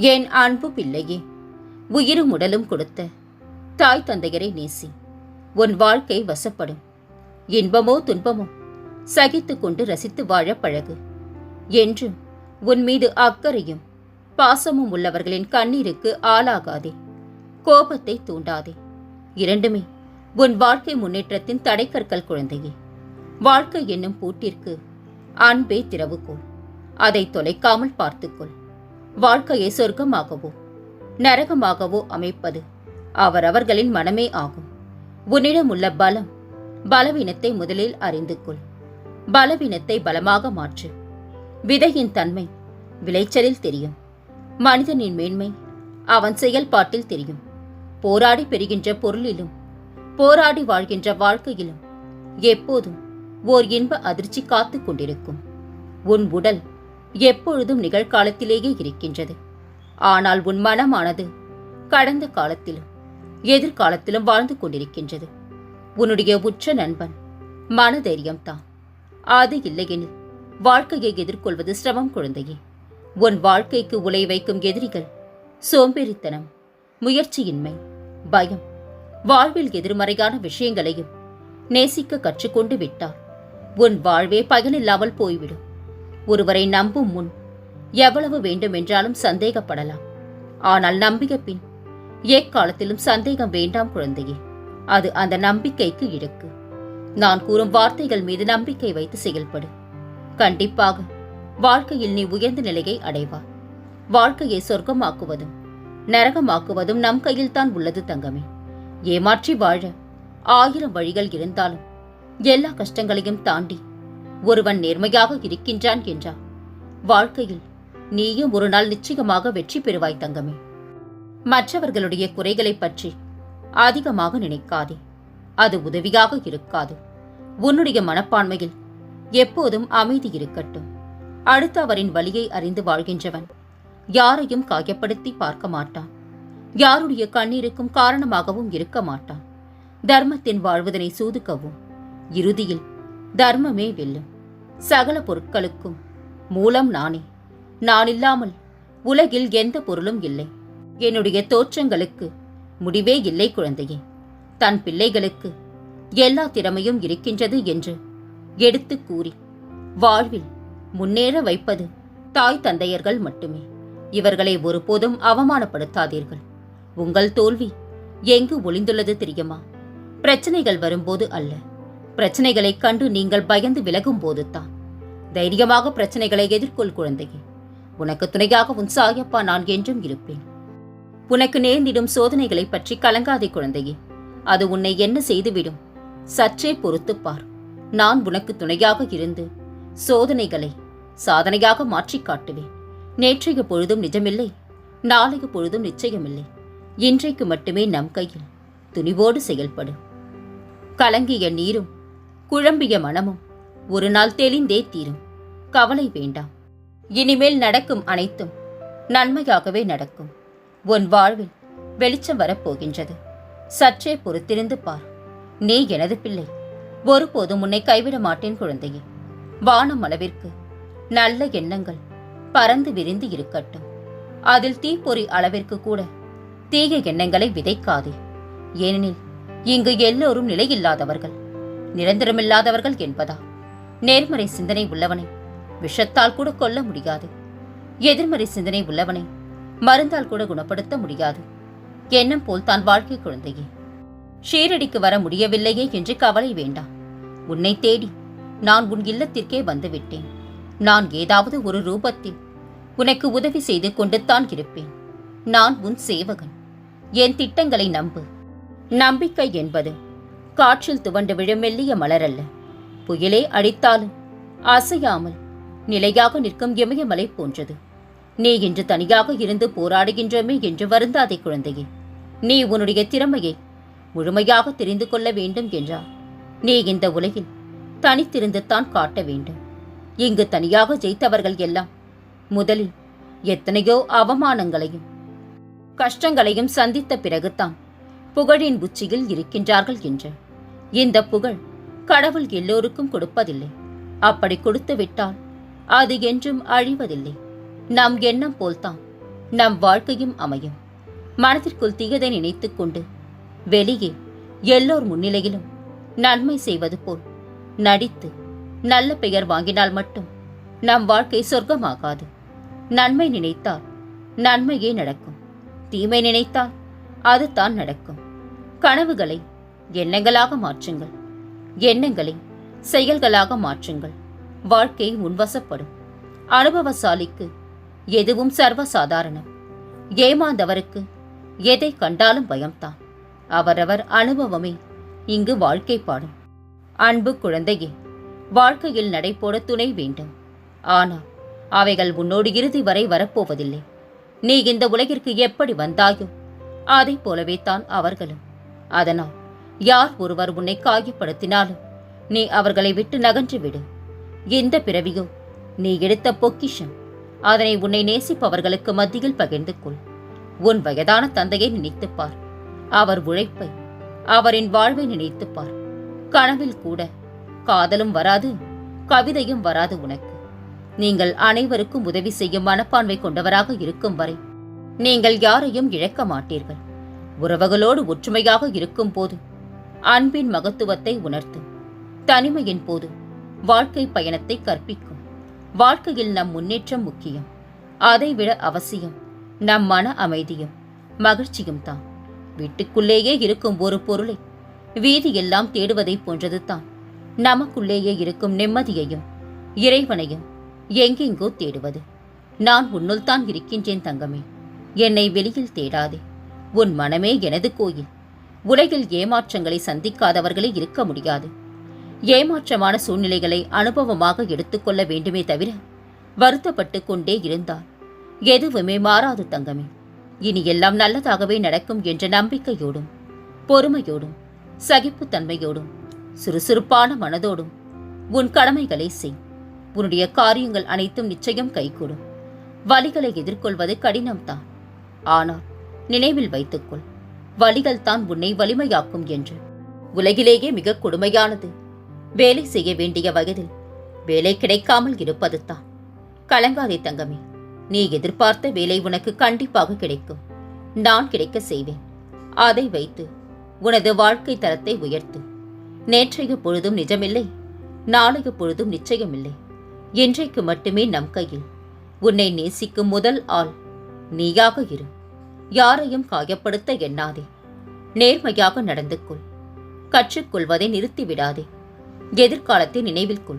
என் அன்பு பிள்ளையே? உயிரும் உடலும் கொடுத்த தாய் தந்தையரை நேசி. உன் வாழ்க்கை வசப்படும். இன்பமோ துன்பமோ சகித்து கொண்டு ரசித்து வாழ பழகு. என்றும் உன் மீது அக்கறையும் பாசமும் உள்ளவர்களின் கண்ணீருக்கு ஆளாகாதே. கோபத்தை தூண்டாதே. இரண்டுமே உன் வாழ்க்கை முன்னேற்றத்தின் தடைக்கற்கள் குழந்தையே. வாழ்க்கை என்னும் பூட்டிற்கு அன்பே திறவுகோள். அதை தொலைக்காமல் பார்த்துக்கொள். வாழ்க்கையை சொர்க்கமாகவோ நரகமாகவோ அமைப்பது அவரவர்களின் மனமே ஆகும். உன்னிடம் உள்ள பலம் பலவீனத்தை முதலில் அறிந்து கொள். பலவீனத்தை பலமாக மாற்று. விதையின் தன்மை விளைச்சலில் தெரியும். மனிதனின் மேன்மை அவன் செயல்பாட்டில் தெரியும். போராடி பெறுகின்ற பொருளிலும் போராடி வாழ்கின்ற வாழ்க்கையிலும் எப்போதும் ஓர் இன்ப அதிர்ச்சி காத்துக் கொண்டிருக்கும். உன் உடல் எப்பொழுதும் நிகழ்காலத்திலேயே இருக்கின்றது. ஆனால் உன் மனமானது கடந்த காலத்திலும் எதிர்காலத்திலும் வாழ்ந்து கொண்டிருக்கின்றது. உன்னுடைய உற்ற நண்பன் மனதைரியம்தான். அது இல்லையெனில் வாழ்க்கையை எதிர்கொள்வது சிரமம் குழந்தையே. உன் வாழ்க்கைக்கு உலை வைக்கும் எதிரிகள் சோம்பேறித்தனம் முயற்சியின்மை பயம் வாழ்வில் எதிர்மறையான விஷயங்களையும் நேசிக்க கற்றுக்கொண்டு விட்டால் உன் வாழ்வே பயனில்லாமல் போய்விடும். ஒருவரை நம்பும் முன் எவ்வளவு வேண்டுமென்றாலும் சந்தேகப்படலாம். ஆனால் நம்பிய பின் எக்காலத்திலும் சந்தேகம் வேண்டாம் குழந்தையே அது அந்த நம்பிக்கைக்கு இழுக்கு நான் கூறும் வார்த்தைகள் மீது நம்பிக்கை வைத்து செயல்படு. கண்டிப்பாக வாழ்க்கையில் நீ உயர்ந்த நிலையை அடைவா. வாழ்க்கையை சொர்க்கமாக்குவதும் நரகமாக்குவதும் நம் கையில்தான் உள்ளது தங்கமே. ஏமாற்றி வாழ ஆயிரம் வழிகள் இருந்தாலும் எல்லா கஷ்டங்களையும் தாண்டி ஒருவன் நேர்மையாக இருக்கின்றான் என்றார் வாழ்க்கையில் நீயும் ஒரு நாள் நிச்சயமாக வெற்றி பெறுவாய் தங்கமே. மற்றவர்களுடைய குறைகளைப் பற்றி அதிகமாக நினைக்காதே. அது உதவியாக இருக்காது. உன்னுடைய மனப்பான்மையில் எப்போதும் அமைதி இருக்கட்டும். அடுத்தவரின் வழியை அறிந்து வாழ்கின்றவன் யாரையும் காயப்படுத்தி பார்க்க மாட்டான். யாருடைய கண்ணீருக்கும் காரணமாகவும் இருக்க மாட்டான். தர்மத்தின் வாழ்வதனை சூதுக்கவும் இறுதியில் தர்மமே வெல்லும் சகல பொருட்களுக்கும் மூலம் நானே. நான் இல்லாமல் உலகில் எந்த பொருளும் இல்லை. என்னுடைய தோற்றங்களுக்கு முடிவே இல்லை குழந்தையே. தன் பிள்ளைகளுக்கு எல்லா திறமையும் இருக்கின்றது என்று எடுத்துக் கூறி வாழ்வில் முன்னேற வைப்பது தாய் தந்தையர்கள் மட்டுமே. இவர்களை ஒருபோதும் அவமானப்படுத்தாதீர்கள். உங்கள் தோல்வி எங்கு ஒளிந்துள்ளது தெரியுமா? பிரச்சனைகள் வரும்போது அல்ல. பிரச்சனைகளை கண்டு நீங்கள் பயந்து விலகும் போதுதான் தைரியமாக பிரச்சனைகளை எதிர்கொள் குழந்தையே. உனக்கு துணையாக உன் சாயப்பா நான் என்றும் இருப்பேன். உனக்கு நேர்ந்திடும் சோதனைகளை பற்றி கலங்காதே குழந்தையே. அது உன்னை என்ன செய்துவிடும்? சற்றே பொறுத்து பார். நான் உனக்கு துணையாக இருந்து சோதனைகளை சாதனையாக மாற்றி காட்டுவேன். நேற்றைய பொழுதும் நிஜமில்லை. நாளைய பொழுதும் நிச்சயமில்லை. இன்றைக்கு மட்டுமே நம் கையில். துணிவோடு செயல்படு. கலங்கிய நீரும் குழம்பிய மனமும் ஒரு நாள் தெளிந்தே தீரும். கவலை வேண்டாம். இனிமேல் நடக்கும் அனைத்தும் நன்மையாகவே நடக்கும். உன் வாழ்வில் வெளிச்சம் வரப்போகின்றது. சற்றே பொறுத்திருந்து பார். நீ எனது பிள்ளை. ஒருபோதும் உன்னை கைவிட மாட்டேன் குழந்தையே. வானம் அளவிற்கு நல்ல எண்ணங்கள் பறந்து விரிந்து இருக்கட்டும். அதில் தீப்பொறி அளவிற்கு கூட தீய எண்ணங்களை விதைக்காதே. ஏனெனில் இங்கு எல்லோரும் நிலையில்லாதவர்கள். நிரந்தரமில்லாதவர்கள் என்பதா? நேர்மறை சிந்தனை உள்ளவனை விஷத்தால் கூட கொல்ல முடியாது. எதிர்மறை சிந்தனை உள்ளவனை மருந்தால் கூட குணப்படுத்த முடியாது. எண்ணம் போல் தான் வாழ்க்கை குழந்தையே. ஷீரடிக்கு வர முடியவில்லையே என்று கவலை வேண்டாம். உன்னை தேடி நான் உன் இல்லத்திற்கே வந்துவிட்டேன். நான் ஏதாவது ஒரு ரூபத்தில் உனக்கு உதவி செய்து கொண்டுத்தான் இருப்பேன். நான் உன் சேவகன். என் திட்டங்களை நம்பு. நம்பிக்கை என்பது காற்றில் துவண்டு விழும் மெல்லிய மலரல்ல. புயலே அடித்தாலும் அசையாமல் நிலையாக நிற்கும் இமயமலை போன்றது. நீ இன்று தனியாக இருந்து போராடுகின்றோமே என்று வருந்தாதே குழந்தையே. நீ உன்னுடைய திறமையை முழுமையாக தெரிந்து கொள்ள வேண்டும் என்றார் நீ இந்த உலகில் தனித்திருந்துத்தான் காட்ட வேண்டும். இங்கு தனியாக ஜெயித்தவர்கள் எல்லாம் முதலில் எத்தனையோ அவமானங்களையும் கஷ்டங்களையும் சந்தித்த பிறகுதான் புகழின் உச்சியில் இருக்கின்றார்கள் என்று. இந்த புகழ் கடவுள் எல்லோருக்கும் கொடுப்பதில்லை. அப்படி கொடுத்து விட்டால் அது என்றும் அழிவதில்லை. நம் எண்ணம் போல்தான் நம் வாழ்க்கையும் அமையும். மனதிற்குள் தீயதை நினைத்துக் கொண்டு வெளியே எல்லோர் முன்னிலையிலும் நன்மை செய்வது போல் நடித்து நல்ல பெயர் வாங்கினால் மட்டும் நம் வாழ்க்கை சொர்க்கமாகாது. நன்மை நினைத்தால் நன்மையே நடக்கும். தீமை நினைத்தால் அதுதான் நடக்கும். கனவுகளை எண்ணங்களாக மாற்றுங்கள். எண்ணங்களை செயல்களாக மாற்றுங்கள். வாழ்க்கை உன்வசப்படும் அனுபவசாலிக்கு எதுவும் சர்வசாதாரணம். ஏமாந்தவருக்கு எதை கண்டாலும் பயம்தான். அவரவர் அனுபவமே இங்கு வாழ்க்கை பாடும். அன்பு குழந்தையே வாழ்க்கையில் நடைபோட துணை வேண்டும். ஆனால் அவைகள் உன்னோடு இறுதி வரை வரப்போவதில்லை. நீ இந்த உலகிற்கு எப்படி வந்தாயோ அதை போலவே தான் அவர்களும். அதனால் யார் ஒருவர் உன்னை காயப்படுத்தினாலும் நீ அவர்களை விட்டு நகன்று விடு இந்த பிறவியோ நீ எடுத்த பொக்கிஷம். அதனை உன்னை நேசிப்பவர்களுக்கு மத்தியில் பகிர்ந்து கொள். உன் வயதான தந்தையை நினைத்துப் பார். அவர் உழைப்பை அவரின் வாழ்வை நினைத்துப் பார். கனவில் கூட காதலும் வராது கவிதையும் வராது உனக்கு. நீங்கள் அனைவருக்கும் உதவி செய்யும் மனப்பான்மை கொண்டவராக இருக்கும் வரை நீங்கள் யாரையும் இழக்க மாட்டீர்கள். உறவுகளோடு ஒற்றுமையாக இருக்கும் போது அன்பின் மகத்துவத்தை உணர்த்தும். தனிமையின் போது வாழ்க்கை பயணத்தை கற்பிக்கும். வாழ்க்கையில் நம் முன்னேற்றம் முக்கியம். அதைவிட அவசியம் நம் மன அமைதியும் மகிழ்ச்சியும் தான். வீட்டுக்குள்ளேயே இருக்கும் ஒரு பொருளை வீதியெல்லாம் தேடுவதைப் போன்றது தான். நமக்குள்ளேயே இருக்கும் நிம்மதியையும் இறைவனையும் எங்கெங்கோ தேடுவது. நான் உன்னுள் தான் இருக்கின்றேன் தங்கமே. என்னை வெளியில் தேடாதே. உன் மனமே எனது கோயில். உலகில் ஏமாற்றங்களை சந்திக்காதவர்களே இருக்க முடியாது. ஏமாற்றமான சூழ்நிலைகளை அனுபவமாக எடுத்துக்கொள்ள வேண்டுமே தவிர வருத்தப்பட்டு கொண்டே இருந்தால் எதுவுமே மாறாது தங்கமே. இனி எல்லாம் நல்லதாகவே நடக்கும் என்ற நம்பிக்கையோடும் பொறுமையோடும் சகிப்புத்தன்மையோடும் சுறுசுறுப்பான மனதோடும் உன் கடமைகளை செய். உன்னுடைய காரியங்கள் அனைத்தும் நிச்சயம் கைகூடும். வலிகளை எதிர்கொள்வது கடினம்தான். ஆனால் நினைவில் வைத்துக்கொள். வலிகள் தான் உன்னை வலிமையாக்கும் என்று. உலகிலேயே மிக கொடுமையானது. வேலை செய்ய வேண்டிய வயதில் வேலை கிடைக்காமல் இருப்பது தான் கலங்காதே தங்கமே நீ எதிர்பார்த்த வேலை உனக்கு கண்டிப்பாக கிடைக்கும். நான் கிடைக்க செய்வேன். அதை வைத்து உனது வாழ்க்கை தரத்தை உயர்த்து. நேற்றைய பொழுதும் நிஜமில்லை நாளைய பொழுதும் நிச்சயமில்லை. இன்றைக்கு மட்டுமே நம் கையில் உன்னை நேசிக்கும் முதல் ஆள் நீயாக இரு. யாரையும் காயப்படுத்த எண்ணாதே. நேர்மையாக நடந்து கொள். கற்றுக்கொள்வதை நிறுத்திவிடாதே. எதிர்காலத்தை நினைவில் கொள்.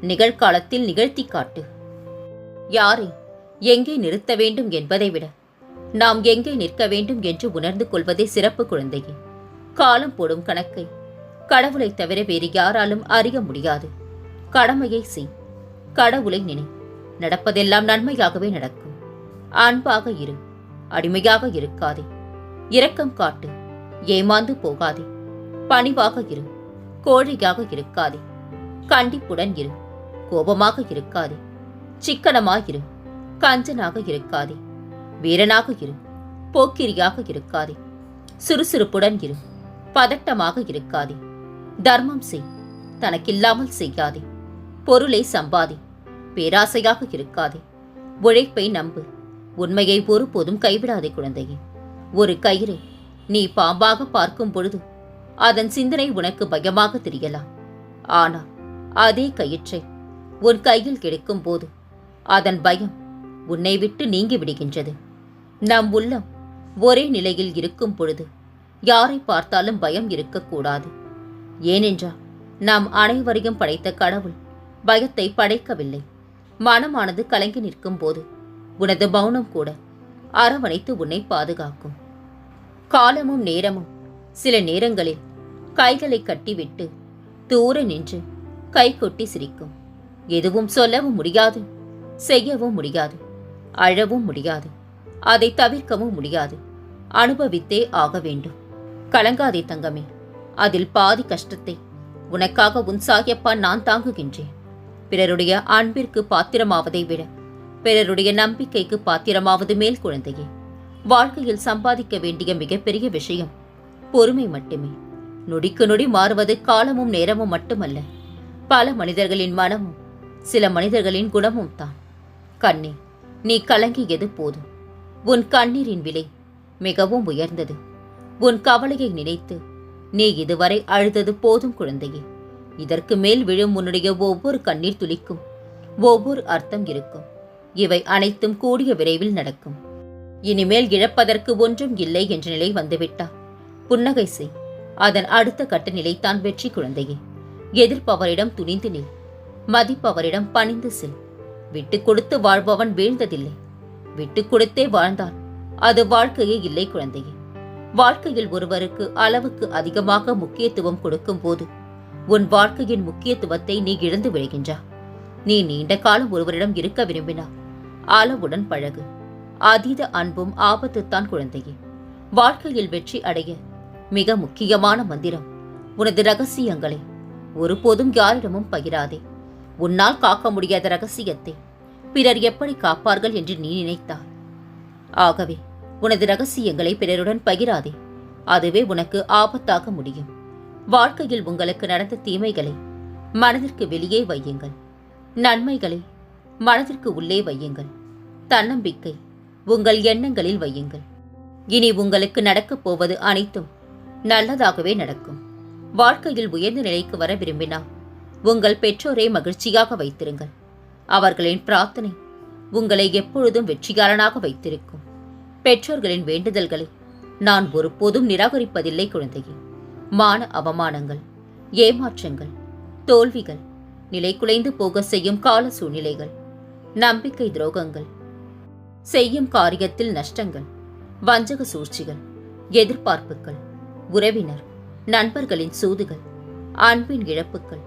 நிகழ்காலத்தில் நிகழ்த்தி காட்டு. யாரை எங்கே நிறுத்த வேண்டும் என்பதை விட நாம் எங்கே நிற்க வேண்டும் என்று உணர்ந்து கொள்வதே சிறப்பு குழந்தையே. காலம் போடும் கணக்கை கடவுளை தவிர வேறு யாராலும் அறிய முடியாது. கடமையை செய். கடவுளை நினை. நடப்பதெல்லாம் நன்மையாகவே நடக்கும். அன்பாக இரு. அடிமையாக இருக்காதே. இரக்கம் காட்டு ஏமாந்து போகாதே. பணிவாக இரு கோழியாக இருக்காதே. கண்டிப்புடன் இரு கோபமாக இருக்காதே. சிக்கனமாயிரு கஞ்சனாக இருக்காதே. வீரனாக இரு போக்கிரியாக இருக்காதே. சுறுசுறுப்புடன் இரு பதட்டமாக இருக்காதே. தர்மம் செய் தனக்கில்லாமல் செய்யாதே. பொருளை சம்பாதி பேராசையாக இருக்காதே. உழைப்பை நம்பு உண்மையை ஒருபோதும் கைவிடாதே குழந்தையே. ஒரு கயிறை நீ பாம்பாக பார்க்கும் பொழுது அதன் சிந்தனை உனக்கு பயமாக தெரியலாம். ஆனால் அதே கயிற்றை உன் கையில் கிடைக்கும் போது அதன் பயம் உன்னை விட்டு நீங்கி விடுகின்றது. நம் உள்ளம் ஒரே நிலையில் இருக்கும் பொழுது யாரை பார்த்தாலும் பயம் இருக்கக்கூடாது. ஏனென்றால் நாம் அனைவரையும் படைத்த கடவுள் பயத்தை படைக்கவில்லை. மனமானது கலங்கி நிற்கும் போது உனது மௌனம் கூட அரவணைத்து உன்னை பாதுகாக்கும். காலமும் நேரமும் சில நேரங்களில் கைகளை கட்டிவிட்டு தூர நின்று கை கொட்டி சிரிக்கும். எதுவும் சொல்லவும் முடியாது செய்யவும் முடியாது அழவும் முடியாது அதை தவிர்க்கவும் முடியாது அனுபவித்தே ஆக வேண்டும். கலங்காதே தங்கமே அதில் பாதி கஷ்டத்தை உனக்காக உன் சாயப்பா நான் தாங்குகின்றேன். பிறருடைய அன்பிற்கு பாத்திரமாவதை விட பிறருடைய நம்பிக்கைக்கு பாத்திரமாவது மேல் குழந்தையே. வாழ்க்கையில் சம்பாதிக்க வேண்டிய மிகப்பெரிய விஷயம் பொறுமை மட்டுமே. நொடிக்கு நொடி மாறுவது காலமும் நேரமும் மட்டுமல்ல. பல மனிதர்களின் மனமும் சில மனிதர்களின் குணமும் தான். கண்ணே நீ கலங்கியது போதும். உன் கண்ணீரின் விலை மிகவும் உயர்ந்தது. உன் கவலையை நினைத்து நீ இதுவரை அழுதது போதும் குழந்தையே. இதற்கு மேல் விழும் உன்னுடைய ஒவ்வொரு கண்ணீர் துளிக்கும் ஒவ்வொரு அர்த்தம் இருக்கும். இவை அனைத்தும் கூடிய விரைவில் நடக்கும். இனிமேல் இழப்பதற்கு ஒன்றும் இல்லை என்ற நிலை வந்துவிட்டா? புன்னகை செய். அதன் அடுத்த கட்ட நிலைத்தான் வெற்றி குழந்தையே. எதிர்ப்பவரிடம் துணிந்து நில். மதிப்பவரிடம் பணிந்து செல். விட்டு கொடுத்து வாழ்பவன் வீழ்ந்ததில்லை. விட்டு கொடுத்தே வாழ்ந்தான். அது வாழ்க்கையே இல்லை குழந்தையே. வாழ்க்கையில் ஒருவருக்கு அளவுக்கு அதிகமாக முக்கியத்துவம் கொடுக்கும் போது உன் வாழ்க்கையின் முக்கியத்துவத்தை நீ இழந்து விடுகின்றா. நீ நீண்ட காலம் ஒருவரிடம் இருக்க விரும்பினா அளவுடன் பழகு. அதீத அன்பும் ஆபத்துத்தான் குழந்தையே. வாழ்க்கையில் வெற்றி அடைய மிக முக்கியமான மந்திரம். உனது ரகசியங்களை ஒருபோதும் யாரிடமும் பகிராதே. உன்னால் காக்க முடியாத ரகசியத்தை பிறர் எப்படி காப்பார்கள் என்று நீ நினைத்தாய் ஆகவே உனது ரகசியங்களை பிறருடன் பகிராதே. அதுவே உனக்கு ஆபத்தாக முடியும். வாழ்க்கையில் உங்களுக்கு நடந்த தீமைகளை மனதிற்கு வெளியே வையுங்கள். நன்மைகளை மனதிற்கு உள்ளே வையுங்கள். தன்னம்பிக்கை உங்கள் எண்ணங்களில் வையுங்கள். இனி உங்களுக்கு நடக்கப் போவது அனைத்தும் நல்லதாகவே நடக்கும். வாழ்க்கையில் உயர்ந்த நிலைக்கு வர விரும்பினால் உங்கள் பெற்றோரை மகிழ்ச்சியாக வைத்திருங்கள். அவர்களின் பிரார்த்தனை உங்களை எப்பொழுதும் வெற்றிகாரனாக வைத்திருக்கும். பெற்றோர்களின் வேண்டுதல்களை நான் ஒருபோதும் நிராகரிப்பதில்லை குழந்தையே. மான அவமானங்கள் ஏமாற்றங்கள் தோல்விகள் நிலை குலைந்து போக செய்யும் கால சூழ்நிலைகள். நம்பிக்கை துரோகங்கள் செய்யும் காரியத்தில் நஷ்டங்கள் வஞ்சக சூழ்ச்சிகள் எதிர்பார்ப்புகள் உறவினர் நண்பர்களின் சூதுகள் அன்பின் இழப்புகள்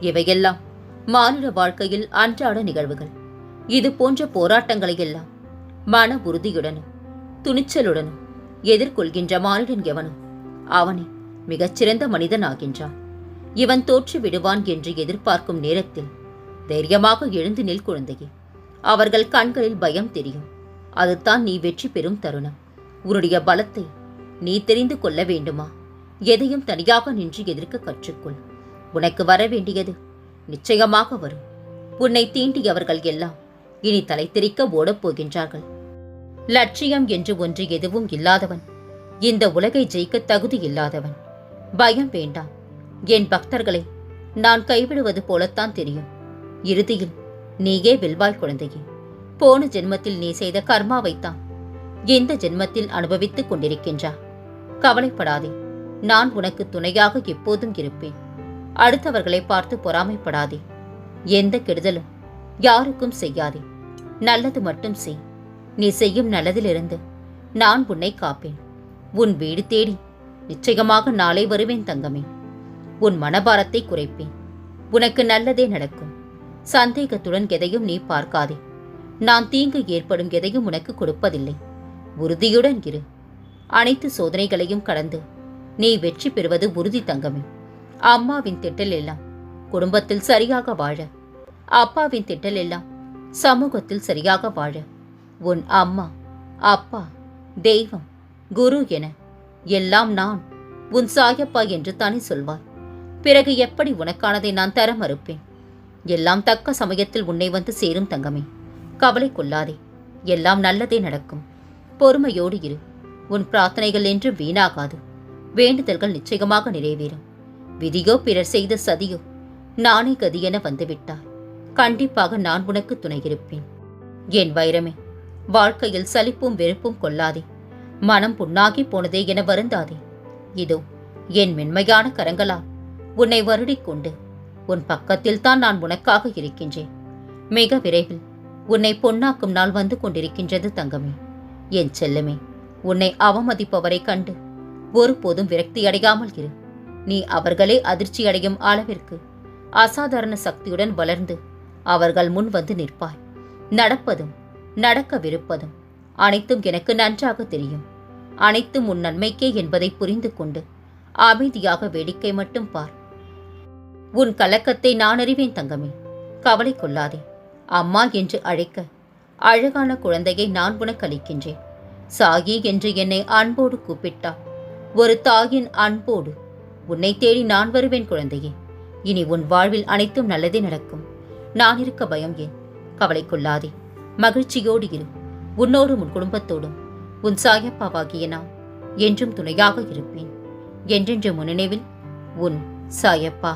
இவையெல்லாம் மானிட வாழ்க்கையில் அன்றாட நிகழ்வுகள். இது போன்ற போராட்டங்களை எல்லாம் மன உறுதியுடனும் துணிச்சலுடனும் எதிர்கொள்கின்ற மானிடன் எவனும் அவனே மிகச்சிறந்த மனிதனாகின்றான். இவன் தோற்று விடுவான் என்று எதிர்பார்க்கும் நேரத்தில் தைரியமாக எழுந்து நில் குழந்தையே. அவர்கள் கண்களில் பயம் தெரியும். அதுதான் நீ வெற்றி பெறும் தருணம். உன்னுடைய பலத்தை நீ தெரிந்து கொள்ள வேண்டுமா? எதையும் தனியாக நின்று எதிர்க்க கற்றுக்கொள். உனக்கு வர வேண்டியது நிச்சயமாக வரும். உன்னை தீண்டியவர்கள் எல்லாம் இனி தலை திரிக்க ஓடப் போகின்றார்கள் லட்சியம் என்று ஒன்று எதுவும் இல்லாதவன் இந்த உலகை ஜெயிக்க தகுதி இல்லாதவன். பயம் வேண்டாம். என் பக்தர்களை நான் கைவிடுவது போலத்தான் தெரியும். இறுதியில் நீயே வெல்வாய் குழந்தையே. போன ஜென்மத்தில் நீ செய்த கர்மாவைத்தான். இந்த ஜென்மத்தில் அனுபவித்துக் கொண்டிருக்கின்றா. கவலைப்படாதே. நான் உனக்கு துணையாக எப்போதும் இருப்பேன். அடுத்தவர்களை பார்த்து பொறாமைப்படாதே. எந்த கெடுதலும் யாருக்கும் செய்யாதே. நல்லது மட்டும் செய். நீ செய்யும் நல்லதிலிருந்து நான் உன்னை காப்பேன். உன் வீடு தேடி நிச்சயமாக நாளை வருவேன் தங்கமே. உன் மனபாரத்தை குறைப்பேன். உனக்கு நல்லதே நடக்கும். சந்தேகத்துடன் எதையும் நீ பார்க்காதே. நான் தீங்கு ஏற்படும் எதையும் உனக்கு கொடுப்பதில்லை. உறுதியுடன் இரு. அனைத்து சோதனைகளையும் கடந்து நீ வெற்றி பெறுவது உறுதி தங்கமே. அம்மாவின் திட்டல் எல்லாம் குடும்பத்தில் சரியாக வாழ. அப்பாவின் திட்டல் எல்லாம் சமூகத்தில் சரியாக வாழ. உன் அம்மா அப்பா தெய்வம் குரு என எல்லாம் நான் உன் சாயப்பா என்று தானே சொல்வாய். பிறகு எப்படி உனக்கானதை நான் தர மறுப்பேன்? எல்லாம் தக்க சமயத்தில் உன்னை வந்து சேரும் தங்கமே. கவலை கொள்ளாதே. எல்லாம் நல்லதே நடக்கும். பொறுமையோடு இரு. உன் பிரார்த்தனைகள் என்று வீணாகாது. வேண்டுதல்கள் நிச்சயமாக நிறைவேறும். விதியோ பிறர் செய்த சதியோ நானே கதியென வந்துவிட்டாய். கண்டிப்பாக நான் உனக்கு துணையிருப்பேன் என் வைரமே வாழ்க்கையில் சலிப்பும் வெறுப்பும் கொள்ளாதே. மனம் புண்ணாகி போனதே என வருந்தாதே. இதோ என் மென்மையான கரங்களால் உன்னை வருடிக்கொண்டு உன் பக்கத்தில் தான் நான் உனக்காக இருக்கின்றேன். மிக விரைவில் உன்னை பொன்னாக்கும் நாள் வந்து கொண்டிருக்கின்றது தங்கமே. என் செல்லமே உன்னை அவமதிப்பவரை கண்டு ஒருபோதும் விரக்தி அடையாமல் இரு. நீ அவர்களே அதிர்ச்சியடையும் அளவிற்கு அசாதாரண சக்தியுடன் வளர்ந்து அவர்கள் முன் வந்து நிற்பாய். நடப்பதும் நடக்கவிருப்பதும் அனைத்தும் எனக்கு நன்றாக தெரியும். அனைத்தும் உன் நன்மைக்கே என்பதை புரிந்து கொண்டு அமைதியாக வேடிக்கை மட்டும் பார். உன் கலக்கத்தை நான் அறிவேன் தங்கமே. கவலை கொள்ளாதே. அம்மா என்று அழைக்க அழகான குழந்தையை நான் உனக்கு அளிக்கின்றேன் சாகி என்று என்னை அன்போடு கூப்பிட்டாள் ஒரு தாயின் அன்போடு உன்னை தேடி நான் வருவேன் குழந்தையே. இனி உன் வாழ்வில் அனைத்தும் நல்லதே நடக்கும். நான் இருக்க பயம் ஏன்? கவலை கொள்ளாதே. மகிழ்ச்சியோடு இரு. உன்னோடும் உன் குடும்பத்தோடும். உன் சாயப்பாவாகிய நான் என்றும் துணையாக இருப்பேன். என்றென்று முன்னினைவில் உன் சாயப்பா.